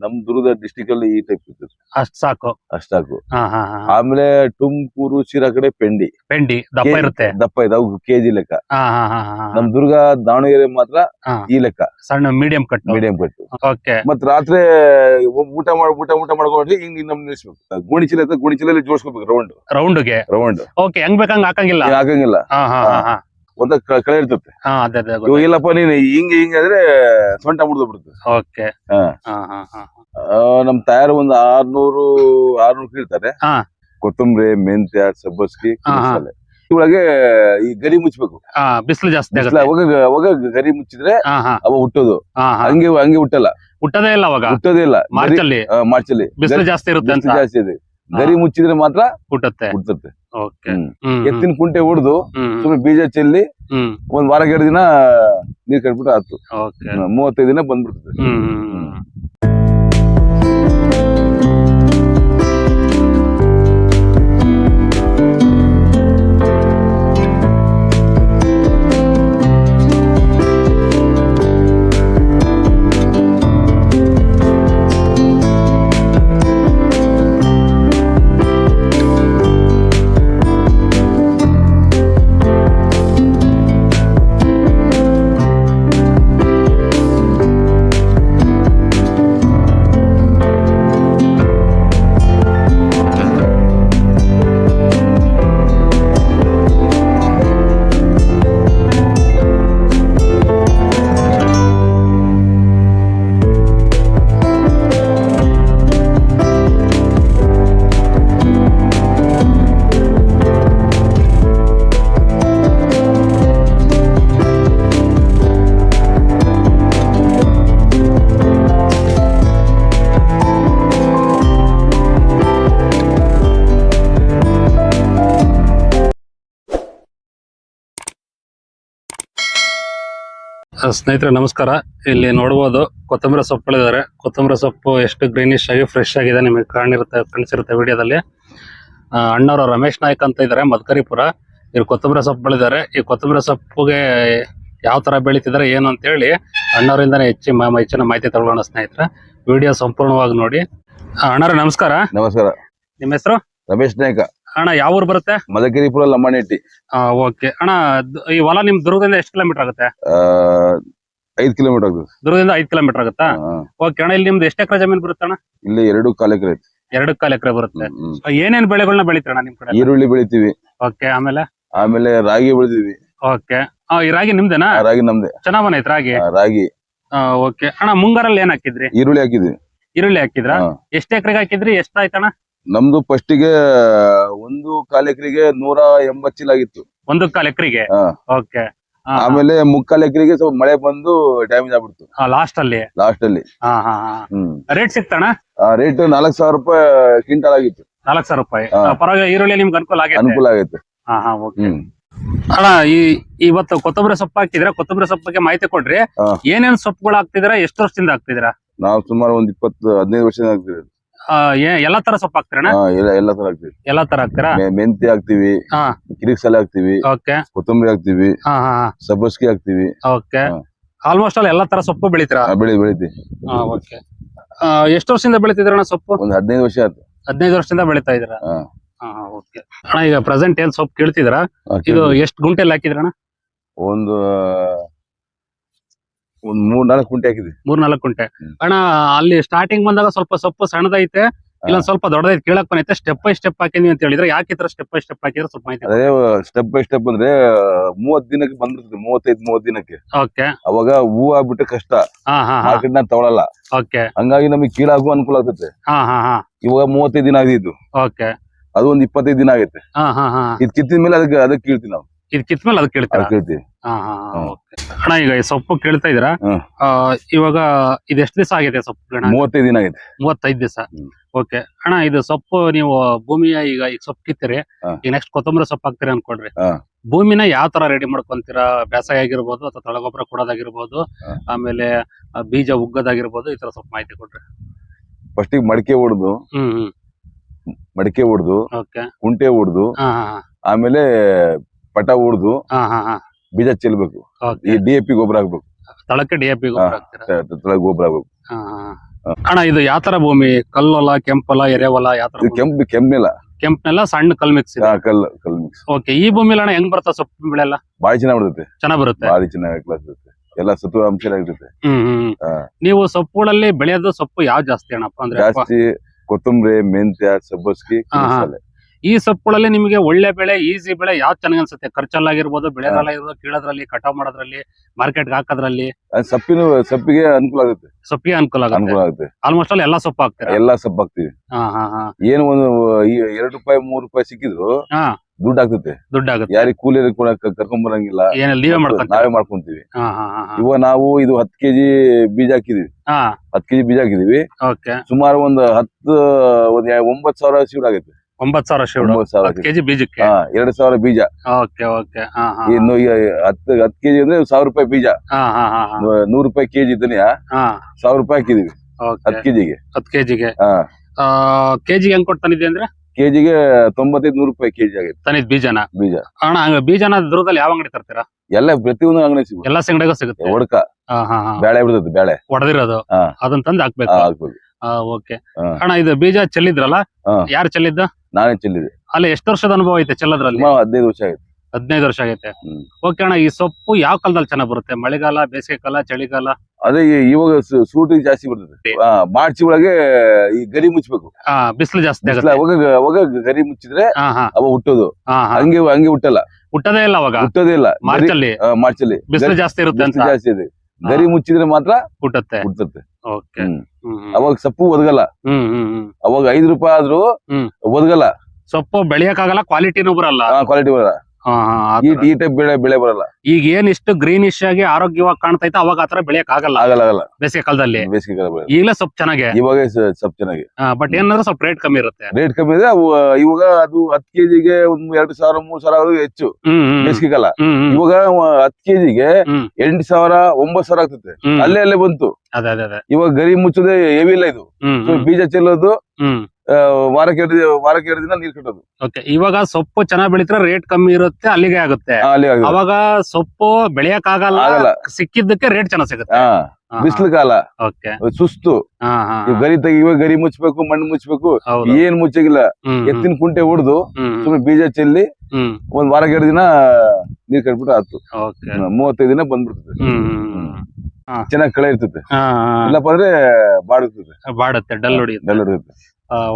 ನಮ್ ದುರ್ಗ ಡಿಸ್ಟಿಕ್ ಅಲ್ಲಿ ಈ ಟೈಪ್ ಇರ್ತದೆ. ಅಷ್ಟ್ ಸಾಕು. ಅಷ್ಟಾಕು ಸಾಕು. ಹಾ ಹಾ ಆಮೇಲೆ ತುಮಕೂರು ಶಿರಾ ಕಡೆ ಪೆಂಡಿ. ಪೆಂಡಿ ದಪ್ಪ ಇರುತ್ತೆ? ದಪ್ಪ ಇದೆ ಅವು ಕೆಜಿ ಲೆಕ್ಕ. ಹಾ ಹಾ ಹಾ ಹಾ ನಮ್ ದುರ್ಗ ದಾವಣಗೆರೆ ಮಾತ್ರ ಹಾ. ಈ ಲೆಕ್ಕ. ಸಣ್ಣ medium cut medium cut okay ಮತ್ ರಾತ್ರಿ ಊಟ ಮಾಡಿ ಊಟ ಊಟ ಮಾಡ್ಕೊಂಡು ಹಿಂಗ್ ನಮ್ ನಿಲ್ಸ್ಬೇಕು. ಗೋಣಿ ಚೀಲ ಇರ್ತದೆ ಗೋಣಿ ಚೀಲಲ್ಲಿ ಜೋಡಿಸ್ಕೋಬೇಕು ರೌಂಡ್ಗೆ? ರೌಂಡ್ ಓಕೆ ಹೆಂಗ್ ಬೇಕಂಗ್ ಹಾಕಂಗಿಲ್ಲ? ಹಾಕಂಗಿಲ್ಲ. ಹಾ ಹಾ ಹಾ. ಹಾ. ಒಂದ ಕಳೆ ಇರ್ತದೆ. ಹಾ ಅದೇ ಅದೇ ಇವಾಗ ಇಲ್ಲಪ್ಪ ನೀನ್ ಹಿಂಗೆ ಹಿಂಗೆ ಆದ್ರೆ ಸೊಂಟ ಮುರಿದು ಬಿಡುತ್ತೆ ಓಕೆ. ಹಾ. ಹಾ ಹಾ ಹಾ ಆ, ನಮ್ ತಯಾರು ಒಂದ್ ಆರ್ನೂರು ಆರ್ನೂರು ಕೀಳ್ತಾರೆ. ಹಾ. ಕೊತ್ತಂಬರಿ ಮೆಂತ್ಯ ಸಬ್ಬಸ್ಗಿ ಹಾ, ಹಾ. ಮಸಾಲೆ ಇವಾಗ ಈ ಗರಿ ಮುಚ್ಚಬೇಕು ಹಾ ಬಿಸಿಲು ಜಾಸ್ತಿ ಆಗುತ್ತೆ. ಅವಾಗ ಅವಾಗ ಗರಿ ಮುಚ್ಚಿದ್ರೆ ಹಾ ಹಾ. ಅವ ಹುಟ್ಟೋದು. ಹಾ ಹಾ. ಹಂಗೆ ಹಂಗೆ ಹುಟ್ಟಲ್ಲ. ಹುಟ್ಟದೇ ಇಲ್ಲ ಅವಾಗ. ಹುಟ್ಟೋದೇ ಇಲ್ಲ. ಮಾರ್ಚ್ ಅಲ್ಲಿ ಮಾರ್ಚಲ್ಲಿ. ಬಿಸಿಲು ಜಾಸ್ತಿ ಇರುತ್ತೆ ಅಂತ. ಬಿಸ್ಲು ಜಾಸ್ತಿ ಇದೆ. ಗರಿ ಮುಚ್ಚಿದ್ರೆ ಮಾತ್ರ ಹುಟ್ಟತ್ತೆ. ಹುಟ್ಟುತ್ತೆ. ಎತ್ತಿನ ಕುಂಟೆ ಹೊಡೆದು ಸುಮ್ಮನೆ ಬೀಜ ಚೆಲ್ಲಿ ಒಂದ್ ವಾರ ಎರಡು ದಿನ ನೀರ್ ಕಟ್ಬಿಟ್ಟು ಆತು ಮೂವತ್ತೈದು ದಿನ ಬಂದ್ಬಿಡ್ತದೆ. ಸ್ನೇಹಿತರೆ ನಮಸ್ಕಾರ. ಇಲ್ಲಿ ನೋಡ್ಬೋದು ಕೊತ್ತಂಬರಿ ಸೊಪ್ಪುಗಳಿದ್ದಾರೆ ಕೊತ್ತಂಬರಿ ಸೊಪ್ಪು ಎಷ್ಟು ಗ್ರೀನಿಶ್ ಆಗಿ ಫ್ರೆಶ್ ಆಗಿದೆ ನಿಮಗೆ ಕಾಣಿರುತ್ತೆ ಕಾಣಿಸಿರುತ್ತೆ ವಿಡಿಯೋದಲ್ಲಿ. ಅಣ್ಣವರು ರಮೇಶ್ ನಾಯ್ಕ್ ಅಂತ ಇದ್ದಾರೆ ಮದ್ಕರಿಪುರ. ಇವ್ರು ಕೊತ್ತಂಬರಿ ಸೊಪ್ಪುಗಳಿದ್ದಾರೆ ಈ ಕೊತ್ತಂಬರಿ ಸೊಪ್ಪುಗೆ ಯಾವ ತರ ಬೆಳೀತಿದ್ದಾರೆ ಏನು ಅಂತೇಳಿ ಅಣ್ಣವರಿಂದನೇ ಹೆಚ್ಚಿ ಹೆಚ್ಚಿನ ಮಾಹಿತಿ ತಗೊಳ್ಳೋಣ ಸ್ನೇಹಿತರೆ. ವಿಡಿಯೋ ಸಂಪೂರ್ಣವಾಗಿ ನೋಡಿ. ಅಣ್ಣರೇ ನಮಸ್ಕಾರ. ನಮಸ್ಕಾರ. ನಿಮ್ಮ ಹೆಸರು? ರಮೇಶ್ ನಾಯ್ಕ. ಅಣ್ಣ ಯಾವ ಊರು ಬರುತ್ತೆ? ಮದಕರಿಪುರ ಲಮ್ಮನೆಟ್ಟಿ ಓಕೆ. ಅಣ್ಣ ಈ ಹೊಲ ನಿಮ್ ದುರ್ಗದಿಂದ ಎಷ್ಟು ಕಿಲೋಮೀಟರ್ ಆಗುತ್ತೆ? ಐದ್ ಕಿಲೋಮೀಟರ್ ಆಗುತ್ತೆ ದುರ್ಗದಿಂದ ಐದು ಕಿಲೋಮೀಟರ್ ಆಗುತ್ತಾ? ಓಕೆ ಅಣ್ಣ ಇಲ್ಲಿ ನಿಮ್ದು ಎಷ್ಟು ಎಕರೆ ಜಮೀನು ಬರುತ್ತೆ ಅಣ್ಣ ಇಲ್ಲಿ ಎರಡು ಕಾಲು ಎಕರೆ ಐತಿ. ಎರಡು ಕಾಲು ಎಕರೆ ಬರುತ್ತೆ. ಏನೇನ್ ಬೆಳೆಗಳನ್ನ ಬೆಳಿತೀರಣ್ಣ ನಿಮ್ ಕಡೆ? ಈರುಳ್ಳಿ ಬೆಳಿತೀವಿ. ಓಕೆ ಆಮೇಲೆ? ಆಮೇಲೆ ರಾಗಿ ಬೆಳಿತೀವಿ. ಓಕೆ. ಈ ರಾಗಿ ನಿಮ್ದೇನಾ? ರಾಗಿ ನಮ್ದೆ. ಚೆನ್ನಾಗ್ ಬಂದೈತ್ ರಾಗಿ? ಆ, ರಾಗಿ. ಓಕೆ. ಅಣ್ಣ ಮುಂಗಾರಲ್ಲಿ ಏನ್ ಹಾಕಿದ್ರಿ? ಈರುಳ್ಳಿ ಹಾಕಿದ್ವಿ. ಈರುಳ್ಳಿ ಹಾಕಿದ್ರ? ಎಷ್ಟು ಎಷ್ಟ್ ಎಕರೆಗೆ ಹಾಕಿದ್ರಿ? ಎಷ್ಟಾಯ್ತಣ್ಣ ನಮ್ದು ಫಸ್ಟಿಗೆ ಒಂದು ಕಾಲ್ ಎಕರೆಗೆ ನೂರ ಎಂಬತ್ ಚೀಲ ಆಗಿತ್ತು. ಒಂದು ಕಾಲ್ ಎಕರೆಗೆ ಹಾ. ಓಕೆ ಆಮೇಲೆ ಮುಕ್ಕಾಲ್ ಎಕರೆಗೆ ಸ್ವಲ್ಪ ಮಳೆ ಬಂದು ಡ್ಯಾಮೇಜ್ ಆಗ್ಬಿಡ್ತು. ಲಾಸ್ಟ್ ಅಲ್ಲಿ? ಲಾಸ್ಟ್ ಅಲ್ಲಿ. ಹಾ ಹಾ ಹ್ಮ್. ರೇಟ್ ಸಿಗ್ತಾನ ರೇಟ್ ನಾಲ್ಕ್ ಸಾವಿರ ರೂಪಾಯಿ ಕ್ವಿಂಟಲ್ ಆಗಿತ್ತು. ನಾಲ್ಕ್ ಸಾವಿರ ರೂಪಾಯಿ. ಪರವಾಗಿ ಈರುಳ್ಳಿ ನಿಮ್ಗೆ ಅನುಕೂಲ ಆಗೈತೆ. ಅನುಕೂಲ ಆಗೈತೆ. ಹಾ ಹಾ ಓಕೆ. ಹ್ಮ್. ಅಣ್ಣ ಈ ಇವತ್ತು ಕೊತ್ತಂಬರಿ ಸೊಪ್ಪು ಹಾಕಿದ್ರೆ ಕೊತ್ತಂಬರಿ ಸೊಪ್ಪು ಬಗ್ಗೆ ಮಾಹಿತಿ ಕೊಡ್ರಿ. ಏನೇನು ಏನೇನ್ ಸೊಪ್ಪುಗಳು ಹಾಕ್ತಿದ್ರ ಎಷ್ಟು ವರ್ಷದಿಂದ ಹಾಕ್ತಿದ್ರ ನಾವು ಸುಮಾರು ಒಂದ್ ಇಪ್ಪತ್ತು ಹದಿನೈದು ವರ್ಷ ಆಗ್ತೀವಿ ಎಲ್ಲಾ ತರ ಸೊಪ್ಪು ಹಾಕ್ತಿರಣ್ಣ? ಹಾ ಎಲ್ಲ ಎಲ್ಲ ತರ ಹಾಕ್ತಿವಿ. ಎಲ್ಲಾ ತರ ಹಾಕ್ತೀರಾ? ಮೆ- ಮೆಂತ್ಯ ಹಾಕ್ತಿವಿ ಹಾ. ಕಿರಿಕ್ಸಾಲೆ ಹಾಕ್ತಿವಿ ಓಕೆ. ಕೊತ್ತಂಬರಿ ಹಾಕ್ತಿವಿ ಹಾ ಹಾ ಸಬ್ಬಸ್ಗಿ ಹಾಕ್ತಿವಿ. ಓಕೆ. ಹಾ. ಆಲ್ಮೋಸ್ಟ್ ಅಲ್ಲಿ ಎಲ್ಲಾ ತರ ಸೊಪ್ಪು ಬೆಳಿತೀರಾ? ಆ, ಬೆಳಿ ಬೆಳಿತಿ ಓಕೆ. ಎಷ್ಟು ವರ್ಷದಿಂದ ಬೆಳಿತಿದ್ರಣ್ಣ ಸೊಪ್ಪು? ಒಂದು ಹದಿನೈದು ವರ್ಷ ಆಯ್ತು. ಹದಿನೈದು ವರ್ಷದಿಂದ ಬೆಳಿತಾ ಇದ್ದೀರಾ? ಹಾ. ಓಕೆ. ಅಣ್ಣ ಈಗ ಪ್ರೆಸೆಂಟ್ ಏನ್ ಸೊಪ್ಪು ಕೇಳ್ತಿದ್ರ ಇದು. ಎಷ್ಟು ಗುಂಟೆಲ್ ಹಾಕಿದ್ರಣ್ಣ? ಒಂದು ಒಂದ್ ಮೂರ್ ನಾಲ್ಕು ಕುಂಟೆ ಹಾಕಿದ್ವಿ. ಮೂರ್ ನಾಲ್ಕು ಕುಂಟೆ. ಅಣ್ಣ ಅಲ್ಲಿ ಸ್ಟಾರ್ಟಿಂಗ್ ಬಂದಾಗ ಸ್ವಲ್ಪ ಸೊಪ್ಪು ಸಣ್ಣದೈತೆ ಇಲ್ಲ ಸ್ವಲ್ಪ ದೊಡ್ಡದೈತೆ ಕೇಳಕ್ ಬಂದೈತೆ. ಸ್ಟೆಪ್ ಬೈ ಸ್ಟೆಪ್ ಹಾಕಿದ್ವಿ ಅಂತ ಹೇಳಿದ್ರೆ ಯಾಕೆ ಈ ತರ ಸ್ಟೆಪ್ ಬೈ ಸ್ಟೆಪ್ ಹಾಕಿದ್ರೆ ಸ್ವಲ್ಪ ಮಾಹಿತಿ ಅದೇ ಸ್ಟೆಪ್ ಬೈ ಸ್ಟೆಪ್ ಅಂದ್ರೆ ಮೂವತ್ ದಿನಕ್ಕೆ ಬಂದಿರ್ತದೆ ಮೂವತ್ತೈದ್ ಮೂವತ್ ದಿನಕ್ಕೆ. ಓಕೆ. ಅವಾಗ ಹೂ ಆಗ್ಬಿಟ್ಟು ಕಷ್ಟ. ಹಾ ಹಾ ಹಾ. ಮಾರ್ಕೆಟ್ ನಾಗ ತಗೊಳಲ್ಲ. ಓಕೆ. ಹಂಗಾಗಿ ನಮಗೆ ಕೀಳಾಗುವ ಅನುಕೂಲ ಆಗುತ್ತೆ. ಹಾ ಹಾ ಹಾ. ಇವಾಗ ಮೂವತ್ತೈದು ದಿನ ಆಗಿದ್ದು ಓಕೆ. ಅದು ಒಂದ್ ಇಪ್ಪತ್ತೈದು ದಿನ ಆಗೈತೆ. ಹಾ ಹಾ ಹಾ. ಇದ್ ಕಿತ್ತಿದ ಮೇಲೆ ಅದಕ್ಕೆ ಅದಕ್ಕೆ ಕೀಳ್ತೀವಿ ನಾವು. ಇದು ಕಿತ್ಮೇಲೆ ಅದು ಅದಕ್ಕೆ ಕೀಳ್ತೀವಿ. ಅಣ್ಣ ಈಗ ಈ ಸೊಪ್ಪು ಕೇಳ್ತಾ ಇದೀರಾ ಹ್ಮ್. ಆ, ಇವಾಗ ಇದು ಎಷ್ಟು ದಿವಸ ಆಗಿದೆ ಸೊಪ್ಪು ಅಣ್ಣ ಮೂವತ್ತೈದು ದಿನ ಆಗಿದೆ. ಮೂವತ್ತೈದು ದಿವಸ. ಹ್ಮ್. ಓಕೆ. ಅಣ್ಣ ಇದು ಸೊಪ್ಪು ನೀವು ಭೂಮಿಯ ಈಗ ಈಗ ಸೊಪ್ಪು ಕಿತ್ತೀರಿ. ಹಾ. ಈಗ ನೆಕ್ಸ್ಟ್ ಕೊತ್ತಂಬರಿ ಸೊಪ್ಪು ಹಾಕ್ತೀರಿ ಅನ್ಕೊಡ್ರಿ. ಹಾ. ಭೂಮಿನ ಯಾವ ತರ ರೆಡಿ ಮಾಡ್ಕೊಂತೀರಾ? ಬೇಸಾಯ ಆಗಿರ್ಬೋದು ಅಥವಾ ತಳಗೊಬ್ಬರ ಕೊಡೋದಾಗಿರ್ಬೋದು ಹಾ. ಆಮೇಲೆ ಆ, ಬೀಜ ಉಗ್ಗದಾಗಿರ್ಬೋದು ಈ ತರ ಸ್ವಲ್ಪ ಮಾಹಿತಿ ಕೊಡ್ರಿ. ಫಸ್ಟ್ ಮಡಿಕೆ ಹೊಡೆದು ಹ್ಮ್ ಹ್ಮ್. ಮಡಿಕೆ ಹೊಡೆದು ಓಕೆ. ಕುಂಟೆ ಹೊಡೆದು ಹಾ ಹಾ ಆಮೇಲೆ ಪಟ ಹೊಡೆದು ಹಾ ಹಾ ಹಾ. ಬೀಜ ಚೆಲ್ಬೇಕು. ಈ ಡಿ ಎ ಪಿ ಗೊಬ್ಬರ ಹಾಕ್ಬೇಕು. ತಳಕ್ಕೆ ಡಿ ಎ ಪಿ ಗೊಬ್ಬರ ಹಾಕ್ತೀರಾ? ತಳ ಗೊಬ್ಬರ ಹಾಕ್ಬೇಕು. ಹಾ ಹಾ. ಅಣ್ಣ ಇದು ಯಾವ ತರ ಭೂಮಿ? ಕಲ್ಲೊಲ ಕೆಂಪಲ ಎರೆವಲ ಯಾವ ತರ ಇದು ಕೆಂಪು ಕೆಂಪ್ನೆಲ್ಲ ಸಣ್ಣ ಕಲ್ ಮಿಕ್ಸ್ ಇದೆ. ಕಲ್ ಕಲ್ ಮಿಕ್ಸ್ ಓಕೆ ಈ ಭೂಮಿಲಿ ಅಣ್ಣ ಹೆಂಗ್ ಬರ್ತಾ ಸೊಪ್ಪು ಬಾಳಿ ಚೆನ್ನಾಗಿ ಬಿಡುತ್ತೆ ಚೆನ್ನಾಗ್ ಬರುತ್ತೆ? ಬಾರಿ ಚೆನ್ನಾಗಿ ಕ್ಲಾಸ್ ಇರುತ್ತೆ. ಎಲ್ಲ ಸತ್ವ ಅಂಶ ಇರುತ್ತೆ ಹ್ಮ್ ಹ್ಮ್ ಹಾ. ನೀವು ಸೊಪ್ಪುಗಳಲ್ಲಿ ಬೆಳೆಯೋದು ಸೊಪ್ಪು ಯಾವ್ದು ಜಾಸ್ತಿ ಅಣ್ಣಪ್ಪ? ಅಂದ್ರೆ ಜಾಸ್ತಿ ಕೊತ್ತಂಬರಿ ಮೆಂತ್ಯ ಸಬ್ಬಸ್ಗಿ ಹಾ, ಹಾ. ಮಸಾಲೆ ಈ ಸೊಪ್ಪುಗಳಲ್ಲಿ ನಿಮಗೆ ಒಳ್ಳೆ ಬೆಳೆ ಈಸಿ ಬೆಳೆ ಯಾವ್ದು ಚೆನ್ನಾಗಿ ಅನ್ಸುತ್ತೆ? ಖರ್ಚಲ್ಲಾಗಿರ್ಬೋದು ಬೆಳೆದ್ರಲ್ಲಾಗಿರ್ಬೋದು ಕೀಳೋದ್ರಲ್ಲಿ ಕಟಾವ್ ಮಾಡೋದ್ರಲ್ಲಿ ಮಾರ್ಕೆಟ್ ಹಾಕೋದ್ರಲ್ಲಿ? ಸೊಪ್ಪಿನ ಸೊಪ್ಪಿಗೆ ಅನುಕೂಲ ಆಗುತ್ತೆ. ಸೊಪ್ಪಿಗೆ ಅನುಕೂಲ ಆಗುತ್ತೆ? ಅನುಕೂಲ ಆಗುತ್ತೆ. ಆಲ್ಮೋಸ್ಟ್ ಅಲ್ಲಿ ಎಲ್ಲಾ ಸೊಪ್ಪು ಹಾಕ್ತಾರೆ? ಎಲ್ಲಾ ಸೊಪ್ಪು ಹಾಕ್ತಿವಿ. ಏನು ಒಂದು ಎರಡು ರೂಪಾಯಿ ಮೂರು ರೂಪಾಯಿ ಸಿಕ್ಕಿದ್ರು ಹಾ. ದುಡ್ಡು ಆಗ್ತದೆ ದುಡ್ಡಾಗುತ್ತೆ. ಯಾರಿಗೆ ಕೂಲಿ ಕೂಡ ಕರ್ಕೊಂಡ್ ಬರಂಗಿಲ್ಲ ನೀವೇ ಮಾಡ್ಕೊಂತೀವಿ. ಇವಾಗ ನಾವು ಇದು ಹತ್ತು ಕೆಜಿ ಬೀಜ ಹಾಕಿದೀವಿ. ಹಾ. ಹತ್ತು ಕೆಜಿ ಬೀಜ ಹಾಕಿದೀವಿ. ಸುಮಾರು ಒಂದು ಹತ್ತು ಒಂದ್ ಒಂಬತ್ತು ಸಾವಿರ ಸೀಡ್ ಆಗುತ್ತೆ ಒಂಬತ್ ಸಾವಿರ ಶಿವಡು ಒಂಬತ್ತು ಸಾವಿರ ಹತ್ತು ಕೆಜಿ ಬೀಜಕ್ಕೆ? ಹಾ ಎರಡು ಸಾವಿರ ಬೀಜ. Okay okay. ಹಾ ಹಾ ಇನ್ನು ಈ ಹತ್ತು ಹತ್ತು ಕೆಜಿ ಅಂದ್ರೆ ಸಾವಿರ ರೂಪಾಯಿ ಬೀಜ. ಹಾ ಹಾ ಹಾ ಹಾ. ನೂರು ರೂಪಾಯಿ ಕೆಜಿ ಇದನ್ನ ಹಾ. ಸಾವಿರ ರೂಪಾಯಿ ಹಾಕಿದೀವಿ. ಓಕೆ. ಹತ್ತು ಕೆಜಿಗೆ. ಹತ್ತು ಕೆಜಿಗೆ. ಹಾ. ಕೆಜಿಗೆ ಹೆಂಗ್ ಕೊಡ್ತಾನಿದೆ ಅಂದ್ರೆ? ಕೆಜಿಗೆ ತೊಂಬತ್ತೈದು ನೂರು ರೂಪಾಯಿ ಕೆಜಿ ಆಗುತ್ತೆ. ತನಿದ್ ಬೀಜನ? ಬೀಜ. ಅಣ್ಣ ಹಂಗ ಬೀಜನ ದೂರದಲ್ಲಿ ಯಾವ ಅಂಗಡಿ ತರ್ತೀರಾ? ಎಲ್ಲ ಪ್ರತಿಯೊಂದು ಅಂಗಡಿ ಸಿಗುತ್ತೆ ಎಲ್ಲಾ ಸಿಂಗಡಿಗೂ ಸಿಗುತ್ತೆ? ಒಡಕ. ಹಾ ಹಾ ಹಾ. ಬೇಳೆ ಬಿಡ್ತದೆ ಬೇಳೆ ಹೊಡೆದಿರೋದು ಹಾ. ಅದನ್ನ ತಂದು ಹಾಕ್ಬೇಕು? ಹಾಕ್ಬೇಕು ಓಕೆ. ಹಾ. ಅಣ್ಣ ಇದು ಬೀಜ ಚೆಲ್ಲಿದ್ರಲ್ಲ? ಹಾ. ಯಾರು ಚೆಲ್ಲಿದ್ದ? ನಾನೇ ಚೆಲ್ಲಿದೆ. ಅಲ್ಲಿ ಎಷ್ಟು ವರ್ಷದ ಅನುಭವ ಐತೆ ಚೆಲ್ಲದ್ರಲ್ಲಿ? ಸುಮಾರು ಹದಿನೈದು ವರ್ಷ ಆಗೈತೆ. ಹದಿನೈದು ವರ್ಷ ಆಗೈತೆ. ಹ್ಮ್. ಓಕೆ ಅಣ್ಣ ಈ ಸೊಪ್ಪು ಯಾವ ಕಾಲದಲ್ಲಿ ಚೆನ್ನಾಗಿ ಬರುತ್ತೆ? ಮಳೆಗಾಲ ಬೇಸಿಗೆ ಕಾಲ ಚಳಿಗಾಲ? ಅದೇ ಈ- ಇವಾಗ ಸು- ಸೂಟಿಗೆ ಜಾಸ್ತಿ ಬರ್ತದೆ. ಮಾರ್ಚ್ ಒಳಗೆ ಈ ಗರಿ ಮುಚ್ಚಬೇಕು ಆ, ಬಿಸಿಲು ಜಾಸ್ತಿ ಆಗುತ್ತೆ. ಅವಾಗ ಅವಾಗ ಗರಿ ಮುಚ್ಚಿದ್ರೆ ಹಾ ಹಾ. ಅವ ಹುಟ್ಟೋದು. ಹಾ ಹಾ. ಹಂಗೆ ಹಂಗೆ ಹುಟ್ಟಲ್ಲ. ಹುಟ್ಟದೇ ಇಲ್ಲ ಅವಾಗ? ಹುಟ್ಟೋದೇ ಇಲ್ಲ. ಮಾರ್ಚ್ ಅಲ್ಲಿ ಮಾರ್ಚ್ ಅಲ್ಲಿ ಬಿಸಿಲು ಜಾಸ್ತಿ ಇರುತ್ತೆ ಅಂತ? ಜಾಸ್ತಿ ಇದೆ. ಗರಿ ಮುಚ್ಚಿದ್ರೆ ಮಾತ್ರ ಹುಟ್ಟತ್ತೆ. ಹುಟ್ಟುತ್ತೆ. ಅವಾಗ ಸೊಪ್ಪು ಒದಗಲ್ಲ. ಅವಾಗ ಐದು ರೂಪಾಯಿ ಆದ್ರೂ. ಒದಗಲ್ಲ. ಸೊಪ್ಪು ಬೆಳೆಯಕ್ಕಾಗಲ್ಲ ಕ್ವಾಲಿಟಿನೂ ಬರಲ್ಲ. ಕ್ವಾಲಿಟಿ ಬರಲ್ಲ. ಈ. ಈ ಟೈಪ್ ಬೆಳೆ ಬೆಳೆ ಬರಲ್ಲ. ಈಗ ಏನ್ ಇಷ್ಟು ಗ್ರೀನಿಶ್ ಆಗಿ ಆರೋಗ್ಯವಾಗಿ ಕಾಣ್ತೈತೆ ಅವಾಗ ಆತರ ಬೆಳೆಯಕ್ ಆಗಲ್ಲ. ಆಗಲ್ಲ ಆಗಲ್ಲ. ಬೇಸಿಗೆ ಕಾಲದಲ್ಲಿ ಬೇಸಿಗೆ ಕಾಲ ಬೆಳೆ. ಈಗಲೇ ಸ್ವಲ್ಪ ಚೆನ್ನಾಗಿ. ಇವಾಗ ಸ್ವಲ್ಪ ಚೆನ್ನಾಗಿ. ಬಟ್ ಏನಂದ್ರೆ ಸ್ವಲ್ಪ ರೇಟ್ ಕಮ್ಮಿ ಇರುತ್ತೆ. ರೇಟ್ ಕಮ್ಮಿ ಇದೆ ಅವು ಇವಾಗ ಅದು ಹತ್ತು ಕೆಜಿಗೆ ಒಂದ್ ಎರಡು ಸಾವಿರ ಮೂರ್ ಸಾವಿರ ಹೆಚ್ಚು. ಬೇಸಿಗೆ ಕಾಲ ಇವಾಗ ಹತ್ತು ಕೆಜಿಗೆ. ಎಂಟು ಸಾವಿರ ಒಂಬತ್ತು ಸಾವಿರ ಆಗ್ತದೆ ಅಲ್ಲೇ ಅಲ್ಲೇ ಬಂತು. ಇವಾಗ ಗರಿ ಮುಚ್ಚದೆ ಹೆವಿ ಇಲ್ಲ ಇದು. ಬೀಜ ಚೆಲ್ಲೋದು ವಾರಕ್ಕೆ ಎರಡು ವಾರಕ್ಕೆ ಎರಡು ದಿನ ನೀರ್ ಕಟ್ಟೋದು. ಓಕೆ ಇವಾಗ ಸೊಪ್ಪು ಚೆನ್ನಾಗಿ ಬೆಳಿತಾರೆ ರೇಟ್ ಕಮ್ಮಿ ಇರುತ್ತೆ ಅಲ್ಲಿಗೆ ಆಗುತ್ತೆ. ಅಲ್ಲಿ ಆಗುತ್ತೆ. ಅವಾಗ ಸೊಪ್ಪು ಬೆಳೆಯಕ್ ಆಗಲ್ಲ. ಆಗಲ್ಲ ಸಿಕ್ಕಿದ್ದಕ್ಕೆ ರೇಟ್ ಚೆನ್ನಾಗ್ ಸಿಗುತ್ತೆ. ಹಾ ಬಿಸಿಲು ಕಾಲ. ಓಕೆ ಸುಸ್ತು. ಹಾ ಹಾ ಇವ್ ಗರಿ ತೆಗಿ ಗರಿ ಮುಚ್ಚಬೇಕು ಮಣ್ಣು ಮುಚ್ಚಬೇಕು ಹೌದು. ಏನ್ ಮುಚ್ಚಿಲ್ಲ. ಹ್ಮ್, ಎತ್ತಿನ ಕುಂಟೆ ಹೊಡೆದು ಹ್ಮ್, ಸುಮ್ಮನೆ ಬೀಜ ಚೆಲ್ಲಿ ಹ್ಮ್. ಒಂದ್ ವಾರಕ್ಕೆ ಎರಡು ದಿನ ನೀರ್ ಕಟ್ಬಿಟ್ಟು ಆತು ಓಕೆ ಮೂವತ್ತೈದು ದಿನ ಬಂದ್ಬಿಡ್ತದೆ. ಹ್ಮ್ ಹ್ಮ್, ಹ್ಮ್. ಚೆನ್ನಾಗಿ ಕಳೆ ಇರ್ತದೆ. ಹಾ ಹಾ. ಇಲ್ಲಪ್ಪ ಅಂದ್ರೆ ಬಾಡುತ್ತದೆ. ಬಾಡುತ್ತೆ ಡಲ್ ಹೊಡಿಯುತ್ತೆ. Dull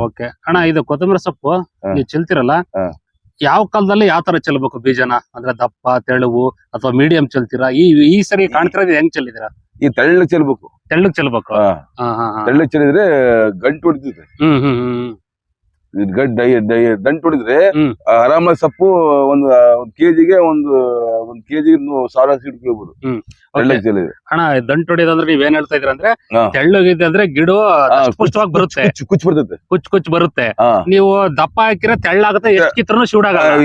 okay. ಅಣ್ಣ ಇದು ಕೊತ್ತಂಬರಿ ಸೊಪ್ಪು. ನೀವು ಚೆಲ್ತಿರಲ್ಲ. ಯಾವ ಕಾಲದಲ್ಲಿ ಯಾವ ತರ ಚೆಲ್ಬೇಕು ಬೀಜನ? ಅಂದ್ರೆ ದಪ್ಪ ತೆಳುವು ಅಥವಾ ಮೀಡಿಯಂ ಚೆಲ್ತೀರಾ? ಈ ಈ ಸರಿ ಕಾಣ್ತಿರೋದು ಹೆಂಗ್ ಚೆಲ್ಲಿದಿರಾ ಈ ತೆಳ್ಳಗ್ ಚೆಲ್ಬೇಕು. ತೆಳ್ಳಗ್ ಚೆಲ್ಬೇಕು? ತೆಳ್ಳಗ್. ಚೆಲ್ಲಿದ್ರೆ ಗಂಟು ಹೊಡಿತೈತೆ. ಗಡ್ ದಂಟು ಹೊಡಿದ್ರೆ. ಆರಾಮಾಗಿ ಸೊಪ್ಪು ಒಂದು ಒಂದ್ ಕೆಜಿಗೆ ಒಂದು ಒಂದ್ ಕೆಜಿಗೆ ಸಾವಿರ ಸೀಟ್ ಹೋಗ್ಬೋದು ಹ್ಮ್. ಹಣ ದಂಟು ಹೊಡಿಯೋದಂದ್ರೆ ನೀವ್ ಏನ್ ಹೇಳ್ತಾ ಇದ್ರ ಅಂದ್ರೆ. ತೆಳ್ಳಗಿದೆ ಅಂದ್ರೆ ಗಿಡ ಪುಷ್ಟವಾಗಿ ಬರುತ್ತೆ. ಕುಚ್ ಬರ್ತೈತೆ. ಕುಚ್ ಕುಚ್ ಬರುತ್ತೆ. ನೀವು ದಪ್ಪ ಹಾಕಿರ ತೆಳ್ಳಾಗುತ್ತೆ ಎಷ್ಟು ಕಿತ್ರನು ಆ, ಶಿವಡಾಗಲ್ಲ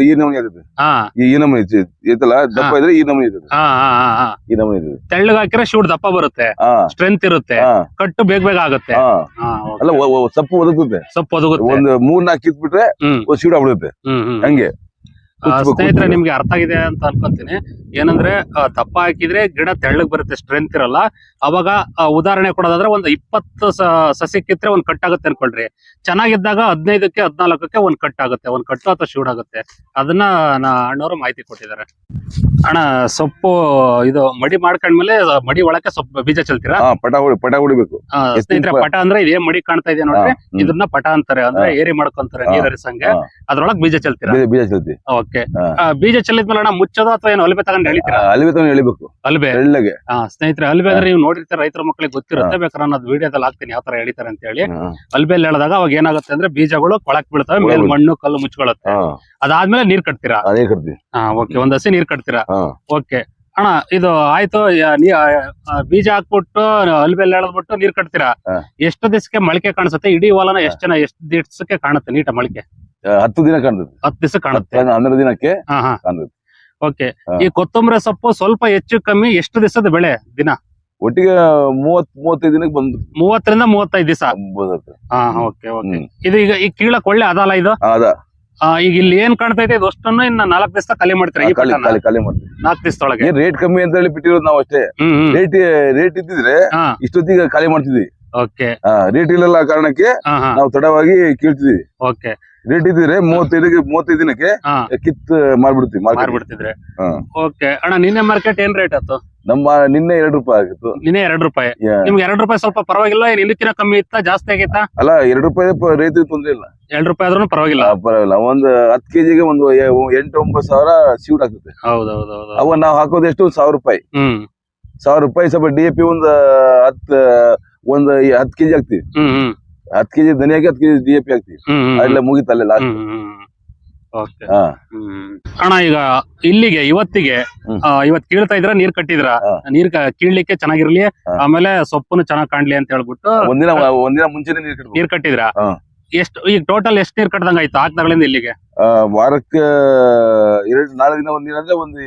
ಈ- ನಮೂನಿ ಹಾ. ಈ ನಮೂನಿ ಐತಿ- ಐತಲ್ಲ ದಪ್ಪ ಇದ್ರೆ ಈ ನಮೂನಿ ಇರ್ತದೆ. ಈ ನಮೂನಿ ಇರ್ತದೆ. ತೆಳ್ಳಗ್ ಹಾಕಿರ ಶೂಡ್ ದಪ್ಪ ಬರುತ್ತೆ. ಸ್ಟ್ರೆಂತ್ ಇರುತ್ತೆ. ಕಟ್ಟು ಬೇಗ ಬೇಗ ಆಗುತ್ತೆ. ಅಲ್ಲ ಸೊಪ್ಪು ಒದಗುತ್ತೆ ಸೊಪ್ಪು ಒದಗುತ್ತೆ. ಒಂದ್ ಮೂರ್ ನಾಲ್ಕು ಕಿತ್ ಬಿಟ್ರೆ ಶೂಡ್ ಆಗ್ಬಿಡುತ್ತೆ ಹಂಗೆ. ಸ್ನೇಹಿತರೆ. ನಿಮ್ಗೆ ಅರ್ಥ ಆಗಿದೆ ಅಂತ ಅನ್ಕೊಂತೀನಿ. ಏನಂದ್ರೆ ತಪ್ಪ ದಪ್ಪ ಹಾಕಿದ್ರೆ ಗಿಡ ತೆಳ್ಳಗ್ ಬರುತ್ತೆ ಸ್ಟ್ರೆಂತ್ ಇರಲ್ಲ. ಅವಾಗ ಉದಾಹರಣೆ ಕೊಡೋದಾದ್ರೆ ಒಂದು ಇಪ್ಪತ್ತು ಸಸಿ ಕಿತ್ರೆ ಒಂದ್ ಕಟ್ ಆಗುತ್ತೆ ಅನ್ಕೊಳ್ರಿ. ಚೆನ್ನಾಗಿದ್ದಾಗ ಹದಿನೈದಕ್ಕೆ ಹದಿನಾಲ್ಕಕ್ಕೆ ಒಂದ್ ಕಟ್ ಆಗುತ್ತೆ ಒಂದ್ ಕಟ್ಟು ಅಥವಾ ಶೂಡ್ ಆಗುತ್ತೆ ಅದನ್ನ ನಾ ಅಣ್ಣವರು ಮಾಹಿತಿ ಕೊಟ್ಟಿದ್ದಾರೆ. ಅಣ್ಣ ಸೊಪ್ಪು ಇದು ಮಡಿ ಮಾಡ್ಕೊಂಡ್ಮೇಲೆ ಮಡಿ ಒಳಕ್ಕೆ ಸೊಪ್ಪು ಬೀಜ ಚೆಲ್ತೀರಾ? ಪಟ ಪಟ ಹೊಡಿಬೇಕು. ಸ್ನೇಹಿತರೆ ಪಟ ಅಂದ್ರೆ ಇದೇ ಮಡಿ ಕಾಣ್ತಾ ಇದೆ ನೋಡ್ರಿ. ಇದನ್ನ ಪಟ ಅಂತಾರೆ. ಅಂದ್ರೆ ಏರಿ ಮಾಡ್ಕೊಂತಾರೆ. ನೀರ್ ಹರಿಸಂಗೆ. ಅದ್ರೊಳಗ್ ಬೀಜ ಚೆಲ್ತೀರಾ? ಬೀಜ ಬೀಜ ಚೆಲ್ತಿ ಓಕೆ. ಹಾ. ಬೀಜ ಚೆಲ್ಲಿದ್ಮೇಲೆ ಅಣ್ಣ ಮುಚ್ಚೋದು ಅಥವಾ ಏನು ಅಲ್ಬೆ ತಗೊಂಡು ಎಳಿತೀರಾ? ಅಲ್ಬೆ ತಗೊಂಡು ಎಳಿಬೇಕು. ಅಲ್ಬೆ? ಎಳ್ಳಗೆ ಹಾ ಸ್ನೇಹಿತರೆ ಅಲ್ಬೆ ಅಂದ್ರೆ ನೀವು ನೋಡಿರ್ತಾರೆ ರೈತರ ಮಕ್ಕಳಿಗೆ ಗೊತ್ತಿರುತ್ತೆ ಬೇಕಾದ್ರೆ ನಾನು ವಿಡಿಯೋದಲ್ಲಿ ಹಾಕ್ತೀನಿ ಯಾವ ತರ ಎಳಿತಾರೆ ಅಂತ ಹೇಳಿ ಅಲ್ಬೆಲ್ಲಿ ಹೇಳಿದಾಗ ಎಳೆದಾಗ ಅವಾಗ ಏನಾಗುತ್ತೆ ಅಂದ್ರೆ ಬೀಜಗಳು ಕೊಳಕ್ ಬೀಳ್ತವೆ ಮೇಲೆ ಮಣ್ಣು ಕಲ್ಲು ಮುಚ್ಕೊಳ್ಳುತ್ತೆ. ಅದಾದ್ಮೇಲೆ ನೀರ್ ಕಟ್ತೀರಾ? ಹಾ ಓಕೆ. ಒಂದ್ ಹಸಿ ನೀರ್ ಕಟ್ತೀರಾ? ಓಕೆ. ಅಣ್ಣ ಇದು ಆಯ್ತು ಯ- ನೀ ಆ, ಆ, ಬೀಜ ಹಾಕ್ಬಿಟ್ಟು ಅಲ್ಬೆಲ್ಲ ಎಳೆದ್ಬಿಟ್ಟು ನೀರ್ ಕಟ್ತೀರಾ? ಹಾ. ಎಷ್ಟು ದಿವಸಕ್ಕೆ ಮೊಳಕೆ ಕಾಣಿಸುತ್ತೆ? ಇಡೀ ಹೊಲನ ಎಷ್ಟು ಜನ ಎಷ್ಟು ದಿವಸಕ್ಕೆ ಕಾಣುತ್ತೆ ನೀಟ ಮೊಳಕೆ? ಆ, ಹತ್ತು ದಿನ ಕಾಣುತ್ತೆ ಹತ್ತು ದಿವಸ ಕಾಣುತ್ತೆ. ಹತ್ತು ಹನ್ನೆರಡು ದಿನಕ್ಕೆ ಹಾ ಹಾ. ಕಾಣ್ತದೆ. ಓಕೆ. ಹಾ. ಈ ಕೊತ್ತಂಬರಿ ಸೊಪ್ಪು ಸ್ವಲ್ಪ ಹೆಚ್ಚು ಕಮ್ಮಿ ಎಷ್ಟು ದಿವಸದ ಬೆಳೆ ದಿನ? ಒಟ್ಟಿಗೆ ಮೂವತ್ ಮೂವತ್ತೈದು ದಿನಕ್ಕೆ ಬಂದು ಮೂವತ್ತರಿಂದ ಮೂವತ್ತೈದು ದಿವಸ. ಬರುತ್ತೆ ಹಾ ಓಕೆ ಓಕೆ. ಹ್ಮ್. ಇದು ಈಗ ಈ ಕೀಳಕ್ ಒಳ್ಳೆ ಅದಲ್ಲ ಇದು? ಆ, ಅದ. ಆ, ಈಗ ಇಲ್ಲಿ ಏನ್ ಕಾಣ್ತೈತೆ ಇದು ಅಷ್ಟನ್ನು ಇನ್ನ ನಾಲ್ಕು ದಿವಸ ಖಾಲಿ ಮಾಡ್ತಾರೆ ಈ ಖಾಲಿ ಖಾಲಿ ಖಾಲಿ ಮಾಡ್ತೀವಿ. ನಾಲ್ಕು ದಿವಸದೊಳಗೆ ಏನ್ ರೇಟ್ ಕಮ್ಮಿ ಅಂತ ಹೇಳಿ ಬಿಟ್ಟಿರೋದು ನಾವು ಅಷ್ಟೇ. ಹ್ಮ್ ಹ್ಮ್. ರೇಟ್ ರೇಟ್ ಇದ್ದಿದ್ರೆ ಹಾ. ಇಷ್ಟೊತ್ತಿಗೆ ಖಾಲಿ ಮಾಡ್ತಿದ್ವಿ. ಓಕೆ. ರೇಟ್ ಇಲ್ಲ ಆ ಕಾರಣಕ್ಕೆ ಹಾ ಹಾ. ನಾವು ತಡವಾಗಿ ಕೀಳ್ತಿದ್ವಿ. ಓಕೆ. ರೇಟ್ ಇದ್ರೆ ಮೂವತ್ತೈದಕ್ಕೆ ಮೂವತ್ತೈದು ದಿನಕ್ಕೆ ಹಾ. ಕಿತ್ ಮಾಡ್ಬಿಡ್ತೀವಿ ಮಾರ್ಕೆಟ್ ಮಾರ್ಬಿಡ್ತಿದ್ರೆ. ಹಾ. ಓಕೆ. ಅಣ್ಣ ನಿನ್ನೆ ಮಾರ್ಕೆಟ್ ಏನ್ ರೇಟ್ ಆಯ್ತು? ನಮ್ಮ ನಿನ್ನೆ ಎರಡು ರೂಪಾಯಿ ಆಗಿತ್ತು. ನಿನ್ನೆ ಎರಡು ರೂಪಾಯಿ. ನಿಮ್ಗೆ ಎರಡು ರೂಪಾಯಿ ಸ್ವಲ್ಪ ಪರವಾಗಿಲ್ಲ ಇಲ್ಲಿ ಕಮ್ಮಿ ಇತ್ತ ಜಾಸ್ತಿ ಆಗೈತಾ? ಅಲ್ಲ ಎರಡು ರೂಪಾಯಿ ರೈತರಿಗೆ ತೊಂದ್ರೆ ಇಲ್ಲ. ಎರಡು ರೂಪಾಯಿ ಆದ್ರೂ ಪರವಾಗಿಲ್ಲ. ಪರವಾಗಿಲ್ಲ. ಒಂದ್ ಹತ್ತು ಕೆಜಿಗೆ ಒಂದು ಎಂಟು ಒಂಬತ್ತು ಸಾವಿರ ಸೀಟ್ ಆಗ್ತದೆ. ಹೌದೌದೌದು. ಅವ ನಾವು ಹಾಕೋದು ಎಷ್ಟು? ಒಂದು ಸಾವಿರ ರೂಪಾಯಿ. ಸಾವಿರ ರೂಪಾಯಿ ಸ್ವಲ್ಪ ಡಿ ಎ ಪಿ ಒಂದು ಹತ್ತು ಒಂದು ಹತ್ತು ಕೆಜಿ ಹಾಕ್ತಿವಿ. ಹತ್ತು ಕೆಜಿ ಧನಿಯಾಗಿ ಹತ್ತು ಕೆಜಿ ಡಿ ಎ ಪಿ ಹಾಕ್ತಿವಿ. ಅಲ್ಲೇ ಮುಗಿತ ಅಲ್ಲೇ ಲಾಸ್ಟ್ ಹಾ ಅಣ್ಣ ಈಗ ಇಲ್ಲಿಗೆ ಇವತ್ತಿಗೆ ಹ್ಮ್. ಆ, ಇವತ್ ಕೀಳ್ತಾ ಇದ್ರ ನೀರ್ ಕಟ್ಟಿದ್ರ ಹಾ. ನೀರ್ ಕ- ಕೀಳ್ಲಿಕ್ಕೆ ಚೆನ್ನಾಗಿರ್ಲಿ ಹಾ. ಆಮೇಲೆ ಸೊಪ್ಪುನು ಚೆನ್ನಾಗ್ ಕಾಣ್ಲಿ ಅಂತ ಹೇಳ್ಬಿಟ್ಟು ಒಂದಿನ ಒಂದಿನ ಮುಂಚೆನೆ ನೀರು ಕಟ್ಬೇಕು ನೀರ್ ಕಟ್ಟಿದ್ರ ಹಾ. ಎಷ್ಟು ಈಗ ಟೋಟಲ್ ಎಷ್ಟ್ ನೀರ್ ಕಟ್ಟದಂಗ ಆಯ್ತು ಆತ್ನಗಳಿಂದ ಇಲ್ಲಿಗೆ ಆ, ವಾರಕ್ಕೆ ಎರಡು ನಾಲ್ಕು ದಿನ ಒಂದಿನ ದಿನ ಅಂದ್ರೆ ಒಂದು